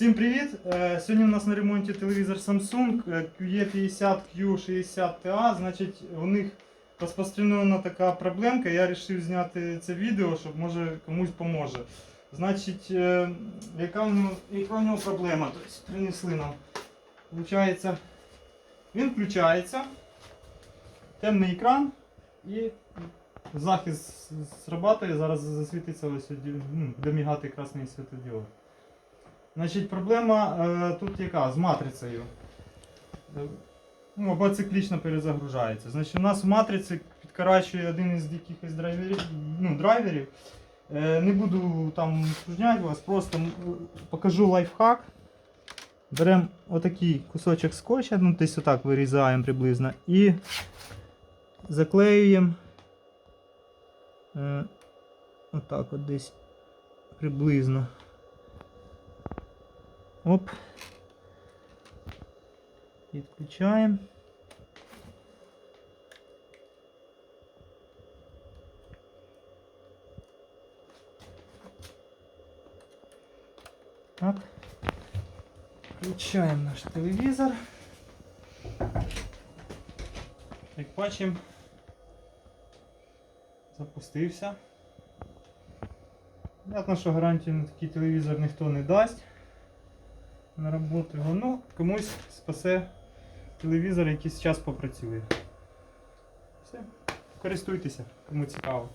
Всім привіт! Е, Сьогодні у нас на ремонті телевізор Samsung е, QE50Q60TA. Значить, у них розпространена така проблемка. Я вирішив зняти це відео, щоб може комусь поможе. Значить, е, яка в нього, яка в нього проблема? Тобто принесли нам. Получається, він включається, темний екран і захист срабатує. Зараз засвітиться ось ну, буде мігати красний світодіод. Значить, проблема е, тут яка? З матрицею. Е, Ну, або циклічно перезагружається. Значить, у нас в матриці підкарачує один із якихось драйверів. Ну, драйверів. Е, не буду там усложняти вас, просто покажу лайфхак. Беремо отакий кусочок скотча, ну десь отак вирізаємо приблизно, і заклеюємо е, отак от десь приблизно. Оп. Відключаємо. Так. Включаємо наш телевізор. Як бачимо, запустився. Понятно, що гарантію на такий телевізор ніхто не дасть на роботу. Ну, комусь спасе телевізор, який час попрацює. Все, користуйтеся, кому цікаво.